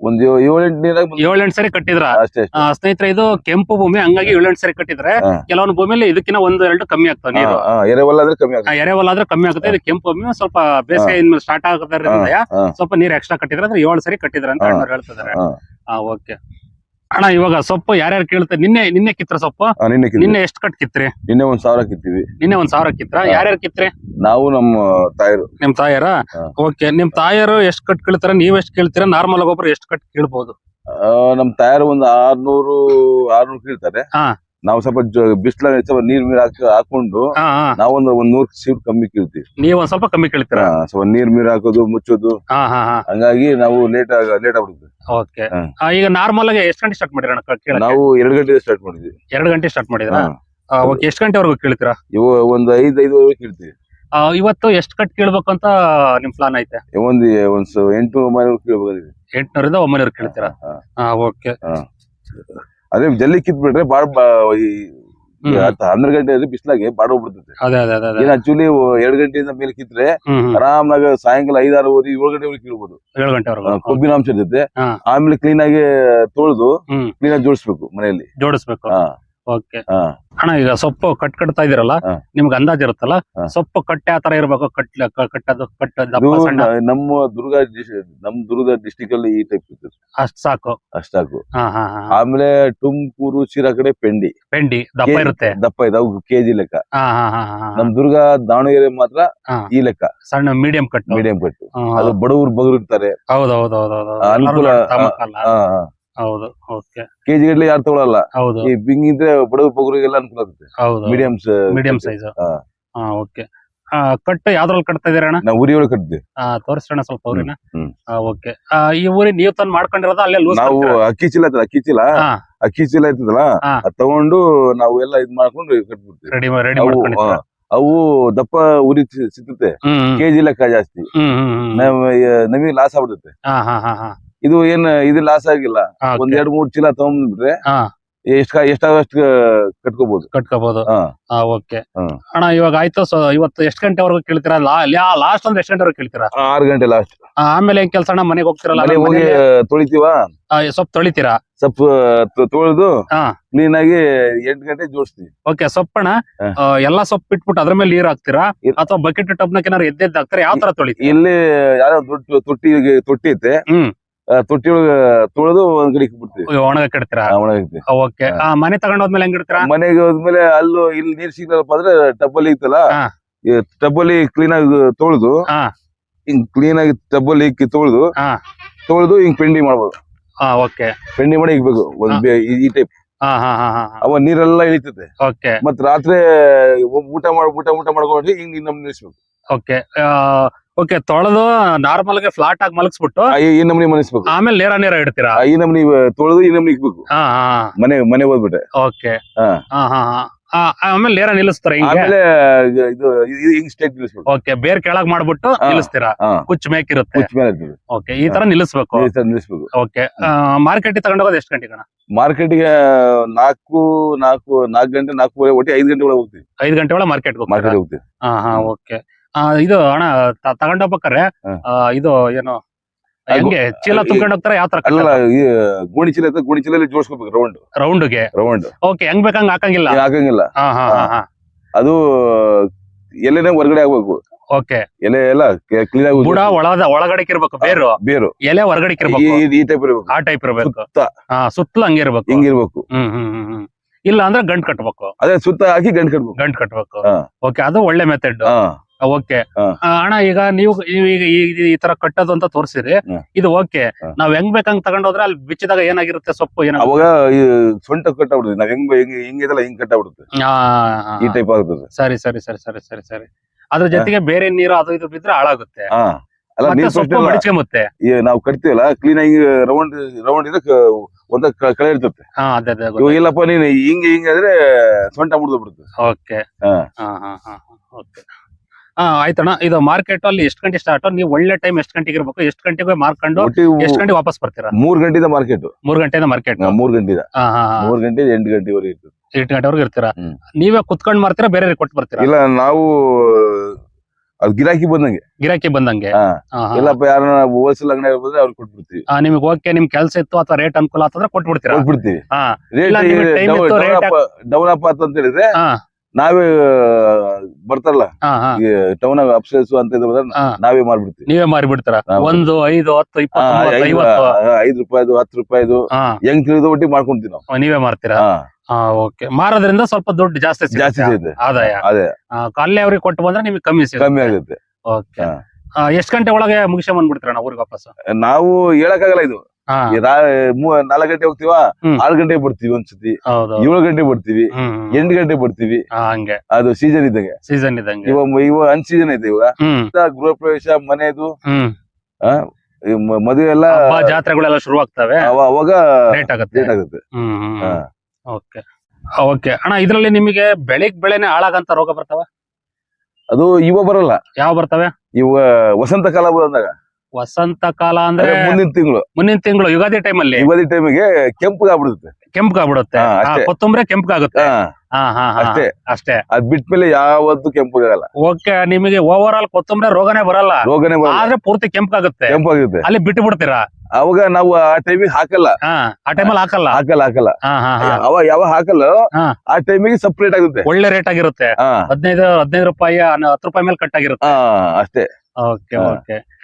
ಒಂದು ಏಳೆಂಟು ನೀರಾಗ ಏಳೆಂಟ್ ಸರಿ ಕಟ್ಟಿದ್ರ. ಅಷ್ಟೇ ಸ್ನೇಹಿತರೆ ಇದು ಕೆಂಪು ಭೂಮಿ ಹಂಗಾಗಿ ಏಳೆಂಟು ಸರಿ ಕಟ್ಟಿದ್ರೆ. ಕೆಲವೊಂದು ಭೂಮಿಯಲ್ಲಿ ಇದಕ್ಕಿಂತ ಒಂದ್ ಎರಡು ಕಮ್ಮಿ ಆಗ್ತದೆ ನೀರು. ಹಾ, ಆದ್ರೆ ಕಮ್ಮಿ ಆಗುತ್ತೆ ಆ, ಆದ್ರೆ ಕಮ್ಮಿ ಆಗುತ್ತೆ ಇದು ಕೆಂಪು ಭೂಮಿ ಸ್ವಲ್ಪ ಬೇಸಿಗೆ ಇನ್ಮೇಲೆ ಸ್ಟಾರ್ಟ್ ಆಗೋದ್ರಿಂದ ಸ್ವಲ್ಪ ನೀರ್ ಎಕ್ಸ್ಟ್ರಾ ಕಟ್ಟಿದ್ರೆ ಅಂದ್ರೆ ಏಳು ಸರಿ ಕಟ್ಟಿದ್ರ ಅಂತ ಹೇಳ್ತಿದ್ದಾರೆ ಓಕೆ ಅಣ್ಣ ಇವಾಗ ಸೊಪ್ಪು ಯಾರ್ಯಾರು ಕೇಳ್ತಾರೆ ನಿನ್ನೆ ನಿನ್ನೆ ಕಿತ್ರ ಸೊಪ್ಪು? ನಿನ್ನೆ ಕಿತ್ವಿ. ನಿನ್ನೆ ಎಷ್ಟು ಕಟ್ ಕಿತ್ರಿ? ನಿನ್ನೆ ಒಂದ್ ಸಾವಿರ ಕಿತ್ತೀವಿ. ನಿನ್ನೆ ಒಂದ್ ಸಾವಿರ ಕಿತ್ರ. ಯಾರ್ಯಾರು ಕಿತ್ರಿ? ನಾವು ನಮ್ಮ ತಾಯರು ನಿಮ್ ತಾಯಾರ ಹಾ. ಓಕೆ ನಿಮ್ ತಾಯರು ಎಷ್ಟು ಕಟ್ ಕೀಳ್ತಾರ? ನೀವ್ ಎಷ್ಟ್ ಕೇಳ್ತೀರಾ? ನಾರ್ಮಲ್ ಆಗಿ ಒಬ್ರು ಎಷ್ಟ್ ಕಟ್ ಕೇಳ್ಬಹುದು ಆ, ನಮ್ ತಾಯರು ಒಂದು ಆರ್ನೂರು ಆರ್ನೂರು ಕೀಳ್ತಾರೆ. ಹಾ. ನಾವು ಸ್ವಲ್ಪ ಬಿಸಿಲ ಸ್ವಲ್ಪ ನೀರ್ ಮೀರ್ ಹಾಕಿ ಹಾಕೊಂಡು ನಾವೊಂದು ಒಂದ್ ನೂರ್ ಸೀಟ್ ಕಮ್ಮಿ ಕೀಳ್ತೀವಿ. ನೀವ್ ಒಂದ್ ಸ್ವಲ್ಪ ಕಮ್ಮಿ ಕೇಳ್ತೀರಾ? ಸ್ವಲ್ಪ ನೀರ್ ಮೀರ್ ಹಾಕೋದು ಮುಚ್ಚೋದು. ಹಾ ಹಾ ಹಾ. ಹಂಗಾಗಿ ನಾವು ಲೇಟ್ ಆಗ ಲೇಟ್ ಆಗ್ಬಿಡ್ತೀವಿ ಓಕೆ. ಈಗ ನಾರ್ಮಲ್ ಆಗಿ ಎಷ್ಟು ಗಂಟೆ ಸ್ಟಾರ್ಟ್ ಮಾಡಿರ ನಾವು ಎರಡು ಗಂಟೆ ಸ್ಟಾರ್ಟ್ ಮಾಡಿದ್ವಿ. ಎರಡು ಗಂಟೆ ಸ್ಟಾರ್ಟ್ ಮಾಡಿದ್ರ? ಎಷ್ಟು ಓಕೆ ಎಷ್ಟ್ ಗಂಟೆವರೆಗೂ ಕೇಳ್ತೀರಾ? ಇವ ಒಂದ್ ಐದ್ ಐದುವರೆಗೆ ಕೇಳ್ತೀವಿ. ಇವತ್ತು ಎಷ್ಟು ಕಟ್ ಕೇಳ್ಬೇಕು ಅಂತ ನಿಮ್ ಪ್ಲಾನ್ ಐತೆ? ಒಂದ್ ಎಂಟು ಒಂಬೈನೂರು ಕೇಳ್ಬೇಕು ಎಂಟ್ನೂರಿಂದ ಒಂಬೈನೂರು ಕೇಳ್ತೀರಾ? ಓಕೆ. ಅದೇ ಜಲ್ಲಿ ಕಿತ್ಬಿಟ್ರೆ ಬಾಳ ಬಾ- ಈ ಈ ಹನ್ನೆರಡು ಗಂಟೆ ಬಿಸಿಲಾಗೆ ಬಾಡ ಹೋಗ್ಬಿಡ್ತೈತೆ. ಅದೇ ಅದೇ ಅದೇ ಅದೇ. ಏನ್ ಆಕ್ಚುಲಿ ಎರಡ್ ಗಂಟೆಯಿಂದ ಮೇಲೆ ಕಿತ್ರೆ ಆರಾಮಾಗಿ ಸಾಯಂಕಾಲ ಐದಾರುವರೆ ಏಳು ಗಂಟೆವರೆಗೆ ಕೀಳ್ಬೋದು. ಏಳು ಗಂಟೆವರೆಗೂ ಕೊಬ್ಬಿನಾಂಶ ಇರ್ತೈತೆ. ಹಾ. ಆಮೇಲೆ ಕ್ಲೀನ್ ಆಗಿ ತೊಳೆದು ಕ್ಲೀನ್ ಆಗಿ ಜೋಡಿಸ್ಬೇಕು ಮನೆಯಲ್ಲಿ. ಜೋಡಿಸ್ಬೇಕು. ಹಾ. ಓಕೆ ಹಾ. ಅಣ್ಣ ಈಗ ಸೊಪ್ಪು ಕಟ್ ಕಟ್ತಾ ಇದೀರಲ್ಲ ಹಾ. ನಿಮ್ಗೆ ಅಂದಾಜ್ ಇರುತ್ತಲ್ಲ ಹಾ. ಸೊಪ್ಪು ಕಟ್ಟೆ ಆತರ ಇರ್ಬೇಕು ಕಟ್ ಕಟ್ಟದು ಕಟ್ ಇದು ದಪ್ಪ ಸಣ್ಣ. ನ- ನಮ್ಮ ದುರ್ಗ ಡಿಸ್- ನಮ್ ದುರ್ಗ ಡಿಸ್ಟಿಕ್ ಅಲ್ಲಿ ಈ ಟೈಪ್ ಇರ್ತದೆ. ಅಷ್ಟ್ ಸಾಕು. ಅಷ್ಟಾಕು ಹಾ ಹಾ ಹಾ. ಆಮೇಲೆ ತುಮಕೂರು ಶಿರಾ ಕಡೆ ಪೆಂಡಿ. ಪೆಂಡಿ ದಪ್ಪ ಇರುತ್ತೆ. ದಪ್ಪ ಇದೆ ಅವು ಕೆಜಿ ಲೆಕ್ಕ. ಹಾ ಹಾ ಹಾ ಹಾ ನಮ್ ದುರ್ಗ ದಾವಣಗೆರೆ ಮಾತ್ರ ಹಾ. ಈ ಲೆಕ್ಕ. ಸಣ್ಣ ಮೀಡಿಯಂ ಕಟ್ ಮೀಡಿಯಂ ಕಟ್ಟು. ಅದು ಬಡವರು ಬಗರು ಇರ್ತಾರೆ. ಹೌದು ಹೌದು ಹೌದು ಹೌದು ಆ, ಅನುಕೂಲ, ಎಲ್ಲರೂ ಹೌದು ಓಕೆ ಕೆಜಿ ಗಟ್ಲೆ ಯಾರು ತಗೊಳಲ್ಲ. ಹೌದು. ಈ ಬಿಂಗ್ ಇದ್ರೆ ಬಡವ ಬಗರಿಗೆಲ್ಲ ಅನುಕೂಲ ಆಗುತ್ತೆ ಹೌದು ಮೀಡಿಯಂ ಮೀಡಿಯಂ ಸೈಜ್ ಹಾ. ಹಾ ಓಕೆ ಕಟ್ ಯಾವ್ದ್ರಲ್ಲಿ ಕಟ್ತಾ ಇದೀರ ಅಣ್ಣ? ನಾವು ಒಳಗೆ ಕಟ್ತೀವಿ. ಆ, ತೋರಿಸ್ರಣ್ಣ ಸ್ವಲ್ಪ ಹ್ಮ್. ಓಕೆ ಈ ಊರಿ ನೀವು ತಂದು ಮಾಡ್ಕೊಂಡಿರೋದ ಅಲ್ಲೇ ಲೂಸ್ ನಾವು ಅಕ್ಕಿ ಚೀಲ ಐತಲ್ಲ ಅಕ್ಕಿ ಚೀಲ? ಹಾ. ಅಕ್ಕಿ ಚೀಲ ಇರ್ತದಲ್ಲ ಹಾ. ಅದ್ ತಗೊಂಡು ನಾವು ಎಲ್ಲ ಇದ್ ಮಾಡ್ಕೊಂಡು ಕಟ್ಬಿಡ್ತೀವಿ. ರೆಡಿ ರೆಡಿ ಅವು ಮಾಡ್ಕೊಂಡಿದ್ದೀರಾ ಅವು ದಪ್ಪ ಉರಿ ಸಿಗ್ತತೆ. ಕೆಜಿ ಲೆಕ್ಕ ಜಾಸ್ತಿ. ನಮಗೆ ಲಾಸ್ ಆಗ್ಬಿಡುತ್ತೆ. ಹಾ ಹಾ ಹಾ ಹಾ. ಇದು ಏನ್ ಇದು ಲಾಸ್ ಆಗಿಲ್ಲ. ಒಂದ್. ಎರಡ್ ಮೂರ್ ಚೀಲ ತಗೊಂಡ್ಬಿಟ್ರೆ ಎಷ್ಟ ಎಷ್ಟಾಗಷ್ಟು ಕಟ್ಕೋಬಹುದು ಕಟ್ಕೋಬಹುದು ಓಕೆ ಅಣ್ಣ ಇವಾಗ ಆಯ್ತು ಇವತ್ತು ಎಷ್ಟು ಗಂಟೆವರೆಗೂ ಕೇಳ್ತೀರಾ? ಲಾಸ್ಟ್ ಅಂದ್ರೆ ಎಷ್ಟು ಗಂಟೆವರೆಗೂ ಕೇಳ್ತೀರಾ? ಆರು ಗಂಟೆ ಲಾಸ್ಟ್ ಆಮೇಲೆ ಏನ್ ಕೆಲಸ ಅಣ್ಣ? ಮನೆಗೆ ಹೋಗ್ತಿರಲ್ಲ ಹೋಗಿ ತೊಳಿತೀವ? ಸೊಪ್ಪು ತೊಳಿತೀರಾ? ತ- ತೊಳೆದು. ಕ್ಲೀನ್ ಆಗಿ ಎಂಟು ಗಂಟೆ ಜೋಡಿಸ್ತೀವಿ. ಓಕೆ. ಆ, ಎಲ್ಲಾ ಸೊಪ್ಪು ಬಿಟ್ಬಿಟ್ಟು ಅದ್ರ ಮೇಲೆ ನೀರ್ ಹಾಕ್ತೀರಾ? ಅಥವಾ ಬಕೆಟ್ ಟಬ್ನಕ್ಕೆ ಏನಾರು ಎದ್ದೆದ್ದು ಹಾಕ್ತೀರಾ? ಯಾವ ತರ ತೊಳಿತೀವಿ ಇಲ್ಲಿ ಯಾರೋ ದೊಡ್ಡ ತೊಟ್ಟಿ ತೊಟ್ಟಿ ಐತೆ. ತೊಟ್ಟಿ ಒಳಗ ತೊಳೆದು ಒಂದ್ ಕಡೆ ಬಿಡ್ತೀವಿ ಒಣಗ ಕಟ್ತೀರಾ ಒಣಗೈತೆ ಓಕೆ. ಮನೆ ತಗೊಂಡೋದ್ಮೇಲೆ ಹೆಂಗ್ ಇಡ್ತೀರಾ? ಮನೆಗೆ ಹೋದ್ಮೇಲೆ ಅಲ್ಲೂ ಇಲ್ಲಿ ನೀರ್ ಸಿಗ್ಲಪ್ಪ ಅಂದ್ರೆ ಟಬ್ಬಲ್ಲಿ ಇತ್ತಲ್ಲ. ಟಬ್ಬಲ್ಲಿ ಕ್ಲೀನ್ ಆಗಿ ತೊಳೆದು ಹಾ. ಹಿಂಗ್ ಕ್ಲೀನ್ ಆಗಿ ಟಬ್ಬಲ್ಲಿ ಇಕ್ಕಿ ತೊಳೆದು ಹಾ. ತೊಳೆದು ಹಿಂಗ್ ಪೆಂಡಿ ಮಾಡ್ಬೋದು. ಪಿಂಡಿ ಓಕೆ. ಪೆಂಡಿ ಮಾಡಿ ಇಕ್ಬೇಕು. ಒಂದ್. ಈ- ಟೈಪ್ ಹಾ ಹಾ ಹಾ ಹಾ ಅವ ನೀರೆಲ್ಲ ಇಳಿತದೆ ಓಕೆ. ಮತ್ ರಾತ್ರಿ ಊಟ ಮಾಡಿ ಊಟ ಊಟ ಮಾಡ್ಕೊಂಡು ಹಿಂಗ್ ನಮ್ ನಿಲ್ಸ್ಬೇಕು. ಓಕೆ. ಓಕೆ ತೊಳೆದು ನಾರ್ಮಲ್ಗೆ ಫ್ಲಾಟ್ ಆಗಿ ಮಲಗಿಸ್ಬಿಟ್ಟು ಈ ನಮ್ನಿ ಮನಿಸ್ಬೇಕು ಆಮೇಲೆ ನೇರ ನೇರ ಇಡ್ತೀರಾ? ಈ ನಮ್ನಿ ತೊಳೆದು ಈ ನಮ್ನಿ ಇಕ್ಬೇಕು ಮನೆ ಮನೆ ಹೋದ್ಬಿಟ್ಟೆ. ಓಕೆ ಹಾ. ಹಾ ಹಾ ಹಾ. ಆ, ಆಮೇಲೆ ನೇರ ನಿಲ್ಲಿಸ್ತಾರ ಹಿಂಗೆ? ಆಮೇಲೆ ಇದು ಹಿಂಗ್ ಸ್ಟೇಟ್ ಓಕೆ ಬೇರ್ ಕೆಳಗ್ ಮಾಡ್ಬಿಟ್ಟು ನಿಲ್ಲಿಸ್ತೀರಾ? ಕುಚ್ ಮೇಕ್ ಮೇಕಿರುತ್ತೆ ಕುಚ್ ಮೇಲೆ ಇರ್ತದೆ ಓಕೆ ಈ ತರ ನಿಲ್ಲಿಸ್ಬೇಕು? ಈ ತರ ನಿಲ್ಲಿಸ್ಬೇಕು. ಓಕೆ ಮಾರ್ಕೆಟ್ ತಗೊಂಡೋಗೋದು ಎಷ್ಟು ಗಂಟೆಗೆ ಮಾರ್ಕೆಟ್ಗೆ ನಾಲ್ಕು ನಾಲ್ಕು ನಾಲ್ಕು ಗಂಟೆ ನಾಲ್ಕೂವರೆ ಒಟ್ಟಿ ಐದು ಗಂಟೆ ಒಳಗೆ ಹೋಗ್ತೀವಿ. ಐದು ಗಂಟೆ ಒಳಗೆ ಮಾರ್ಕೆಟ್ ಮಾರ್ಕೆಟ್ ಹೋಗ್ತೀವಿ. ಹಾ ಹಾ ಓಕೆ ಇದು ಅಣ್ಣ ತ- ತಗೊಂಡೋಗ್ಬೇಕಾರೆ ಆ, ಇದು ಏನು ಹಂಗೆ ಹೆಂಗೆ ಚೀಲ ತುಂಬ್ಕೊಂಡು ಹೋಗ್ತಾರ ಯಾವ ತರ ಅಲ್ಲ ಈ ಗೋಣಿ ಚೀಲ ಐತೆ ಗೋಣಿ ಚೀಲಲ್ಲಿ ಜೋಡಿಸ್ಕೋಬೇಕು ರೌಂಡ್. ರೌಂಡ್ಗೆ? ರೌಂಡ್. ಓಕೆ ಹೆಂಗ್ ಬೇಕಂಗ್ ಹಾಕಂಗಿಲ್ಲ? ಹಾಕಂಗಿಲ್ಲ. ಹಾ ಹಾ ಹಾ ಹಾ. ಅದು ಎಲೆನೇ ಹೊರಗಡೆ ಆಗ್ಬೇಕು. ಓಕೆ. ಎಲೆ ಎಲ್ಲ ಕ್ಲೀನ್ ಆಗಿ ಬುಡ ಒಳದ ಒಳಗಡೆ ಇರ್ಬೇಕು ಬೇರು? ಬೇರು. ಎಲೆ ಹೊರಗಡೆ ಇರ್ಬೇಕು ಈ ಟೈಪ್ ಇರ್ಬೇಕು. ಆ ಟೈಪ್ ಇರ್ಬೇಕು? ಸುತ್ತ. ಸುತ್ತಲೂ ಹಂಗೆ ಇರ್ಬೇಕು? ಹಿಂಗಿರ್ಬೇಕು. ಹ್ಮ್ ಹ್ಮ್ ಹ್ಮ್ ಹ್ಮ್. ಇಲ್ಲ ಅಂದ್ರೆ ಗಂಟ್ ಕಟ್ಬೇಕು. ಅದೇ ಸುತ್ತ ಹಾಕಿ ಗಂಟು ಕಟ್ಬೇಕು. ಗಂಟ್ ಕಟ್ಬೇಕು. ಓಕೆ ಅದು ಒಳ್ಳೆ ಮೆಥಡ್ ಓಕೆ. ಅಣ್ಣ ಈಗ ನೀವು ಈಗ ಈ- ತರ ಕಟ್ಟೋದು ಅಂತ ತೋರಿಸಿರಿ. ಇದು ಓಕೆ. ನಾವ್ ಹೆಂಗ್ ಬೇಕಂಗ್ ತಗೊಂಡೋದ್ರೆ ಅಲ್ಲಿ ಬಿಚ್ಚಿದಾಗ ಏನಾಗಿರುತ್ತೆ ಸೊಪ್ಪು ಏನ ಅವಾಗ ಸೊಂಟ ಕಟ್ಟಾಗ್ಬಿಡುತ್ತೆ ನಾವ್ ಹೆಂಗ್ ಹೆಂಗ್ ಹಿಂಗಿದಲ್ಲ ಹಿಂಗ್ ಕಟ್ಟಾಗ್ಬಿಡುತ್ತೆ ಈ ಟೈಪ್ ಆಗುತ್ತದೆ ಸರಿ ಸರಿ ಸರಿ ಸರಿ ಸರಿ ಸರಿ. ಅದ್ರ ಜೊತೆಗೆ ಬೇರೆ ನೀರು ಅದು ಇದು ಬಿದ್ರೆ ಹಾಳಾಗುತ್ತೆ. ಅಲ್ಲ ನೀರ್ ಮಡಿಚ್ಕೊಂಬತ್ತೆ ನಾವು ಕಟ್ತೀವಲ್ಲ ಕ್ಲೀನ್ ಆಗಿ ರೌಂಡ್ ರೌಂಡ್ ಇದ್ರೆ ಒಂದ ಕಳೆ ಇರ್ತದೆ. ಹಾ ಅದೇ ಅದೇ ಇಲ್ಲಪ್ಪ ನೀನು ಹಿಂಗೆ ಹಿಂಗೆ ಆದ್ರೆ ಸೊಂಟ ಮುಡ್ದು ಬಿಡುತ್ತೆ ಓಕೆ ಹಾ. ಹಾ ಹಾ ಓಕೆ ಆಯ್ತಣ್ಣ. ಇದು ಮಾರ್ಕೆಟ್ ಅಲ್ಲಿ ಎಷ್ಟು ಗಂಟೆ ಸ್ಟಾರ್ಟ್ ನೀವು ಒಳ್ಳೆ ಟೈಮ್ ಎಷ್ಟು ಗಂಟೆಗೆ ಇರಬೇಕು? ಎಷ್ಟು ಗಂಟೆಗೆ ಮಾರ್ಕೊಂಡು ಎಷ್ಟು ಗಂಟೆ ವಾಪಸ್ ಬರ್ತೀರಾ? ಮೂರ್ ಗಂಟೆ ಮಾರ್ಕೆಟ್ ಮೂರ್ ಗಂಟೆಯಿಂದ ಮಾರ್ಕೆಟ್ ಮೂರ್ ಗಂಟೆ ಮೂರ್ ಗಂಟೆ ಎಂಟು ಗಂಟೆವರೆಗೆ ಇರ್ತದೆ. ಎಂಟು ಗಂಟೆವರೆಗೆ ಇರ್ತೀರಾ? ನೀವೇ ಕುತ್ಕೊಂಡ್ ಮಾರ್ತೀರಾ ಬೇರೆ ಕೊಟ್ಟು ಬರ್ತೀರಾ? ಇಲ್ಲ ನಾವು ಅದು ಗಿರಾಕಿ ಬಂದಂಗೆ. ಗಿರಾಕಿ ಬಂದಂಗೆ. ಇಲ್ಲಪ್ಪ ಯಾರ ಹೋಲ್ಸೇಲ್ ಅಂಗಡಿ ಅವ್ರಿಗೆ ಕೊಟ್ಬಿಡ್ತೀವಿ. ಆ, ನಿಮ್ಗೆ ಓಕೆ ನಿಮ್ ಕೆಲಸ ಇತ್ತು ಅಥವಾ ರೇಟ್ ಅನುಕೂಲ ಆತಂದ್ರೆ ಕೊಟ್ಬಿಡ್ತೀರಾ? ಕೊಟ್ಬಿಡ್ತೀವಿ. ಡೌನ್ ಅಪ್ ಅಂತ ಹೇಳಿದ್ರೆ ನಾವೇ ಬರ್ತಾರಲ್ಲ? ಈ ಟೌನ್ ಅಪ್ಸೈಸ್ ಅಂತ ಇದ್ರೆ. ನಾವೇ ಮಾರ್ಬಿಡ್ತೀವಿ. ನೀವೇ ಮಾರಿಬಿಡ್ತೀರಾ? ಒಂದು ಐದು ಹತ್ತು ಇಪ್ಪತ್ತು ಐದು ಐವತ್ತು? ಐದು ರೂಪಾಯಿದು ಹತ್ತು ರೂಪಾಯಿದು ಹೆಂಗ್ ತಿಳಿದು ಒಟ್ಟಿಗೆ ಮಾಡ್ಕೊಂತೀವಿ ನಾವು. ನೀವೇ ಮಾರ್ತೀರಾ? ಓಕೆ. ಮಾರೋದ್ರಿಂದ ಸ್ವಲ್ಪ ದುಡ್ಡು ಜಾಸ್ತಿ. ಜಾಸ್ತಿ ಸಿಗುತ್ತೆ. ಆದಾಯ. ಅದೇ. ಕಾಲೇ ಅವ್ರಿಗೆ ಕೊಟ್ಟು ಬಂದ್ರೆ ನಿಮಗೆ ಕಮ್ಮಿ ಕಮ್ಮಿ ಆಗುತ್ತೆ. ಓಕೆ. ಎಷ್ಟು ಗಂಟೆ ಒಳಗೆ ಮುಗಿಸ್ಕೊಂಡ್ ಬಂದ್ಬಿಡ್ತೀರಾ ನಾವು ಊರಿಗೆ ವಾಪಸ್ ನಾವು ಹೇಳಕ್ಕಾಗಲ್ಲ ಇದು. ನಾಲ್ಕು ಗಂಟೆ ಹೋಗ್ತಿವ. ಆರು ಗಂಟೆ ಬರ್ತೀವಿ ಒಂದ್ಸತಿ. ಏಳು ಗಂಟೆ ಬರ್ತೀವಿ. ಎಂಟು ಗಂಟೆ ಬರ್ತೀವಿ. ಹಂಗೆ. ಅದು ಸೀಸನ್ ಇದ್ದಂಗೆ. ಸೀಸನ್ ಇದ್ದಂಗೆ. ಇವಾಗ ಇವಾಗ ಅನ್ ಸೀಸನ್ ಐತೆ ಇವಾಗ. ಗೃಹ ಪ್ರವೇಶ ಮನೆದು ಮದುವೆ ಎಲ್ಲ ಜಾತ್ರೆಗಳೆಲ್ಲ ಶುರು ಆಗ್ತವೆ ಅವ- ಅವಾಗ ಆಗುತ್ತೆ. ಲೇಟ್ ಆಗುತ್ತೆ. ಓಕೆ. ಓಕೆ. ಅಣ್ಣ ಇದ್ರಲ್ಲಿ ನಿಮಗೆ ಬೆಳಿಗ್ ಬೆಳೆನೆ ಹಾಳಾಗಂತ ರೋಗ ಬರ್ತಾವ? ಅದು ಇವ ಬರಲ್ಲ. ಯಾವ ಬರ್ತವೆ? ಇವ ವಸಂತ ಕಾಲ ಬಂದಾಗ ವಸಂತ ಕಾಲ ಅಂದ್ರೆ ಮುಂದಿನ ತಿಂಗಳು. ಮುಂದಿನ ತಿಂಗಳು ಯುಗಾದಿ ಟೈಮ್ ಅಲ್ಲಿ. ಯುಗಾದಿ ಟೈಮಿಗೆ ಕೆಂಪು ಆಗ್ಬಿಡುತ್ತೆ. ಕೆಂಪ್ಗಾಗ್ಬಿಡುತ್ತೆ. ಆ, ಕೊತ್ತಂಬರಿ ಕೆಂಪ್ಗಾಗುತ್ತೆ. ಹಾ ಅಷ್ಟೇ. ಅಷ್ಟೇ. ಅದ್ ಬಿಟ್ಮೇಲೆ ಯಾವತ್ತು ಕೆಂಪಗಾಗಲ್ಲ ಓಕೆ ನಿಮಗೆ ಓವರ್ ಆಲ್ ಕೊತ್ತಂಬರಿ ರೋಗನೇ ಬರಲ್ಲ. ರೋಗನೇ ಬರಲ್ಲ. ಆದ್ರೆ ಪೂರ್ತಿ ಕೆಂಪ್ಗಾಗುತ್ತೆ. ಕೆಂಪಾಗುತ್ತೆ. ಅಲ್ಲಿ ಬಿಟ್ಟು ಬಿಡ್ತೀರಾ? ಅವಾಗ ನಾವು ಆ ಟೈಮಿಗೆ ಹಾಕಲ್ಲ. ಆ ಟೈಮಲ್ಲಿ ಹಾಕಲ್ಲ. ಹಾಕಲ್ಲ ಹಾಕಲ್ಲ. ಅವಾಗ ಯಾವಾಗ ಹಾಕಲ್ಲ. ಆ ಟೈಮಿಗೆ ಸಪ್ರೇಟ್ ಆಗುತ್ತೆ. ಒಳ್ಳೆ ರೇಟ್ ಆಗಿರುತ್ತೆ. ಹದಿನೈದು ಹದಿನೈದು ರೂಪಾಯಿ ಹತ್ತು ರೂಪಾಯಿ ಮೇಲೆ ಕಟ್ ಆಗಿರುತ್ತೆ. ಹಾ ಅಷ್ಟೇ. Okay okay.